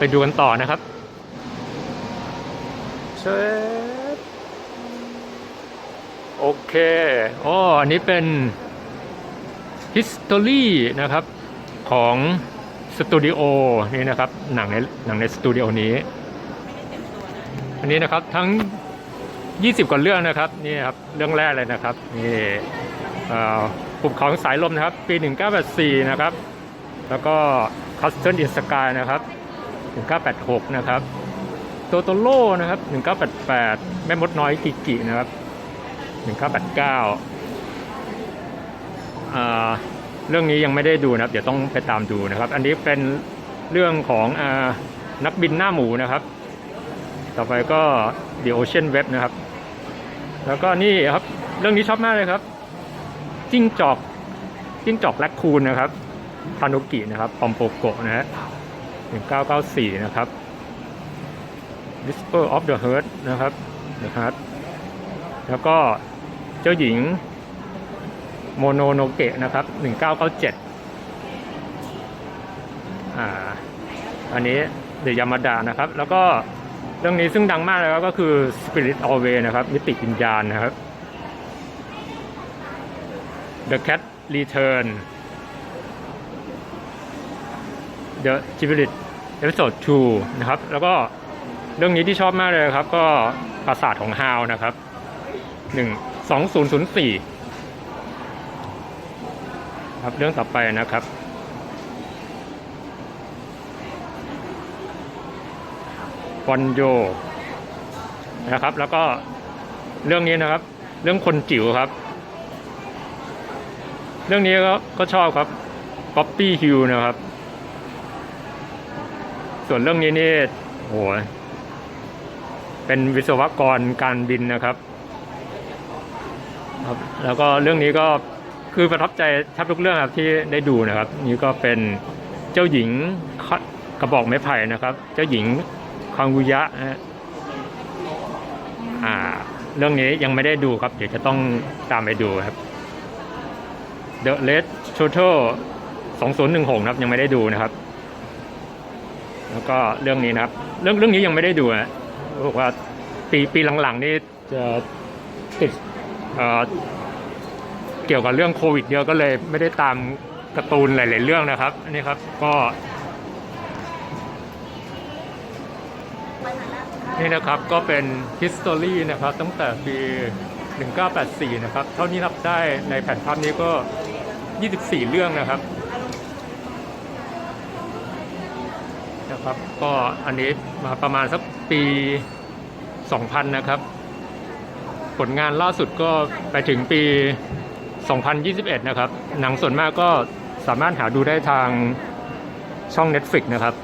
ไปดูกันต่อนะครับเชฟโอเคอ๋ออันนี้เป็น history นะครับ ของสตูดิโอนี่นะครับ หนังในหนังในสตูดิโอนี้ อันนี้นะครับทั้ง 20 กว่าเรื่องนะครับ นี่ครับ เรื่องแรกเลยนะครับ นี่เอ่อภูเขาสายลมนะครับ ปี 1984 นะครับ แล้วก็ Castle in Sky นะครับ 1986 นะครับโตโตโร่นะครับ 1988 แม่มดน้อยกิกินะครับ 1989อ่าเรื่องนี้ยังไม่ได้ดูนะครับ เดี๋ยวต้องไปตามดูนะครับ อันนี้เป็นเรื่องของอนักบินหน้าหมูนะครับ ต่อไปก็ The Ocean Web นะครับ แล้วก็นี่ครับ เรื่องนี้ชอบมากเลยครับ จิ้งจอกจิ้งจอกแรคคูนนะครับ ทานุกินะครับ ปอมโปโกะนะฮะ 1994 นะครับ Whisper of the Heart นะครับ The Heart แล้วก็เจ้าหญิงโมโนโนเกะนะครับ 1997 อ่า อันนี้เดยามาดานะครับ แล้วก็เรื่องนี้ซึ่งดังมากเลยครับก็คือ Spirit Away นะครับมิติวิญญาณนะครับ The Cat Return The Spirit Episode 2 นะครับ แล้วก็เรื่องนี้ที่ชอบมากเลยครับ ก็ปราสาทของฮาวนะครับ 1 2004 ครับเรื่องต่อไปนะครับฟอนโยนะครับ แล้วก็เรื่องนี้นะครับ เรื่องคนจิ๋วครับ เรื่องนี้ก็ก็ชอบครับป๊อปปี้ฮิวนะครับ ส่วนเรื่องนี้นี่โหเป็นวิศวกรการบินนะครับครับ แล้วก็เรื่องนี้ก็คือประทับใจแทบทุกเรื่องครับที่ได้ดูนะครับ นี่ก็เป็นเจ้าหญิงกระบอกไม้ไผ่นะครับ เจ้าหญิงคังกุยะนะฮะอ่า เรื่องนี้ยังไม่ได้ดูครับ เดี๋ยวจะต้องตามไปดูครับ The Red Total 2016นะครับยังไม่ได้ดูนะครับ แล้วก็เรื่องนี้นะครับ เรื่องเรื่องนี้ยังไม่ได้ดูนะบอกว่าปีปีหลังๆนี่จะติดเกี่ยวกับเรื่องโควิดเยอะก็เลยไม่ได้ตามการ์ตูนหลาย ๆ เรื่องนะครับอันนี้ครับก็นี่นะครับก็เป็น history นะครับตั้งแต่ปี 1984 นะครับ เท่านี้นับได้ในแผ่นภาพนี้ก็ 24 เรื่องนะครับ นะครับ ก็อันนี้มาประมาณสักปี 2000 นะครับ ผลงานล่าสุดก็ไปถึงปี 2021 นะครับ หนังส่วนมากก็สามารถหาดูได้ทางช่อง Netflix นะครับ